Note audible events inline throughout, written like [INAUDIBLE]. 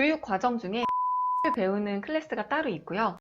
교육 과정 중에 [LAUGHS] 배우는 클래스가 따로 있고요.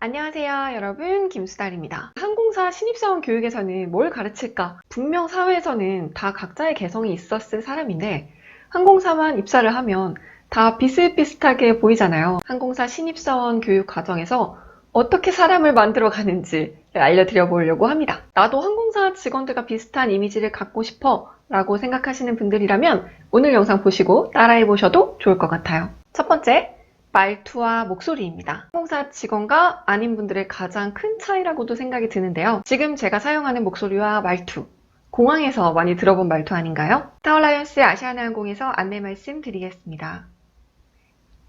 안녕하세요, 여러분. 김수달입니다. 항공사 신입사원 교육에서는 뭘 가르칠까? 분명 사회에서는 다 각자의 개성이 있었을 사람인데, 항공사만 입사를 하면 다 비슷비슷하게 보이잖아요. 항공사 신입사원 교육 과정에서 어떻게 사람을 만들어 가는지 알려드려 보려고 합니다. 나도 항공사 직원들과 비슷한 이미지를 갖고 싶어 라고 생각하시는 분들이라면 오늘 영상 보시고 따라해 보셔도 좋을 것 같아요. 첫 번째, 말투와 목소리입니다. 항공사 직원과 아닌 분들의 가장 큰 차이라고도 생각이 드는데요. 지금 제가 사용하는 목소리와 말투, 공항에서 많이 들어본 말투 아닌가요? 스타얼라이언스 아시아나항공에서 안내 말씀 드리겠습니다.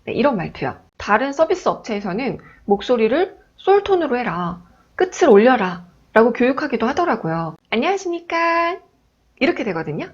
네, 이런 말투요. 다른 서비스 업체에서는 목소리를 솔톤으로 해라, 끝을 올려라 라고 교육하기도 하더라고요. 안녕하십니까? 이렇게 되거든요.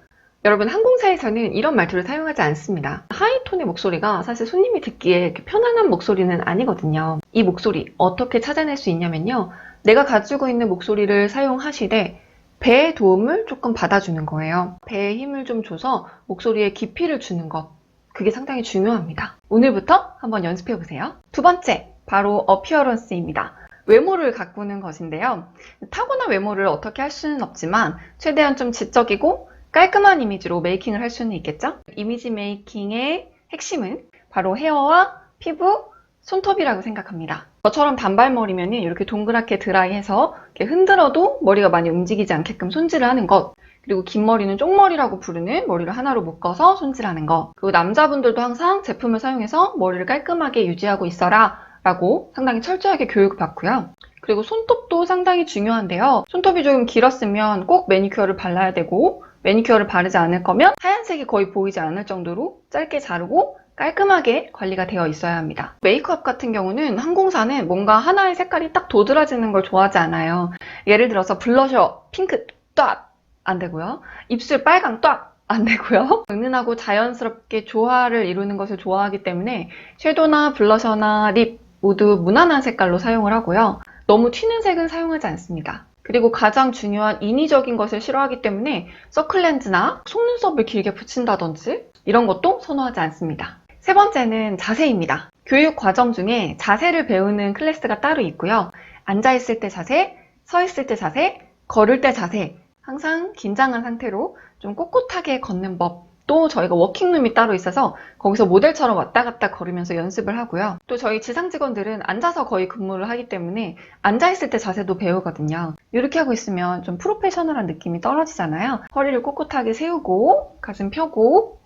여러분 항공사에서는 이런 말투를 사용하지 않습니다. 하이톤의 목소리가 사실 손님이 듣기에 편안한 목소리는 아니거든요. 이 목소리 어떻게 찾아낼 수 있냐면요. 내가 가지고 있는 목소리를 사용하시되 배의 도움을 조금 받아주는 거예요. 배에 힘을 좀 줘서 목소리에 깊이를 주는 것. 그게 상당히 중요합니다. 오늘부터 한번 연습해 보세요. 두 번째, 바로 어피어런스입니다. 외모를 가꾸는 것인데요. 타고난 외모를 어떻게 할 수는 없지만 최대한 좀 지적이고 깔끔한 이미지로 메이킹을 할 수는 있겠죠? 이미지 메이킹의 핵심은 바로 헤어와 피부, 손톱이라고 생각합니다. 저처럼 단발머리면 이렇게 동그랗게 드라이해서 이렇게 흔들어도 머리가 많이 움직이지 않게끔 손질을 하는 것. 그리고 긴 머리는 쪽머리라고 부르는 머리를 하나로 묶어서 손질하는 것. 그리고 남자분들도 항상 제품을 사용해서 머리를 깔끔하게 유지하고 있어라 라고 상당히 철저하게 교육을 받고요. 그리고 손톱도 상당히 중요한데요. 손톱이 조금 길었으면 꼭 매니큐어를 발라야 되고 매니큐어를 바르지 않을 거면 하얀색이 거의 보이지 않을 정도로 짧게 자르고 깔끔하게 관리가 되어 있어야 합니다. 메이크업 같은 경우는 항공사는 뭔가 하나의 색깔이 딱 도드라지는 걸 좋아하지 않아요. 예를 들어서 블러셔 핑크 딱 안 되고요. 입술 빨강 딱안 되고요. [LAUGHS] 은은하고 자연스럽게 조화를 이루는 것을 좋아하기 때문에 섀도나 블러셔나 립 모두 무난한 색깔로 사용을 하고요. 너무 튀는 색은 사용하지 않습니다. 그리고 가장 중요한 인위적인 것을 싫어하기 때문에 서클렌즈나 속눈썹을 길게 붙인다든지 이런 것도 선호하지 않습니다. 세 번째는 자세입니다. 교육 과정 중에 자세를 배우는 클래스가 따로 있고요. 앉아있을 때 자세, 서 있을 때 자세, 걸을 때 자세, 항상 긴장한 상태로 좀 꼿꼿하게 걷는 법, 또 저희가 워킹룸이 따로 있어서 거기서 모델처럼 왔다 갔다 걸으면서 연습을 하고요. 또 저희 지상 직원들은 앉아서 거의 근무를 하기 때문에 앉아있을 때 자세도 배우거든요. 이렇게 하고 있으면 좀 프로페셔널한 느낌이 떨어지잖아요. 허리를 꼿꼿하게 세우고, 가슴 펴고,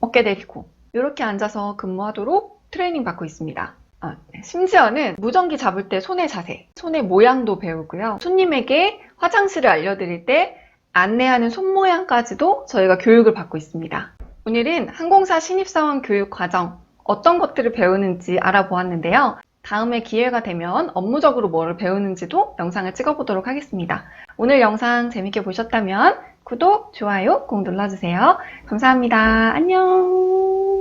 어깨 내리고, 이렇게 앉아서 근무하도록 트레이닝 받고 있습니다. 아, 네. 심지어는 무전기 잡을 때 손의 자세, 손의 모양도 배우고요. 손님에게 화장실을 알려드릴 때 안내하는 손 모양까지도 저희가 교육을 받고 있습니다. 오늘은 항공사 신입사원 교육 과정 어떤 것들을 배우는지 알아보았는데요. 다음에 기회가 되면 업무적으로 뭐를 배우는지도 영상을 찍어보도록 하겠습니다. 오늘 영상 재밌게 보셨다면 구독, 좋아요 꼭 눌러주세요. 감사합니다. 안녕.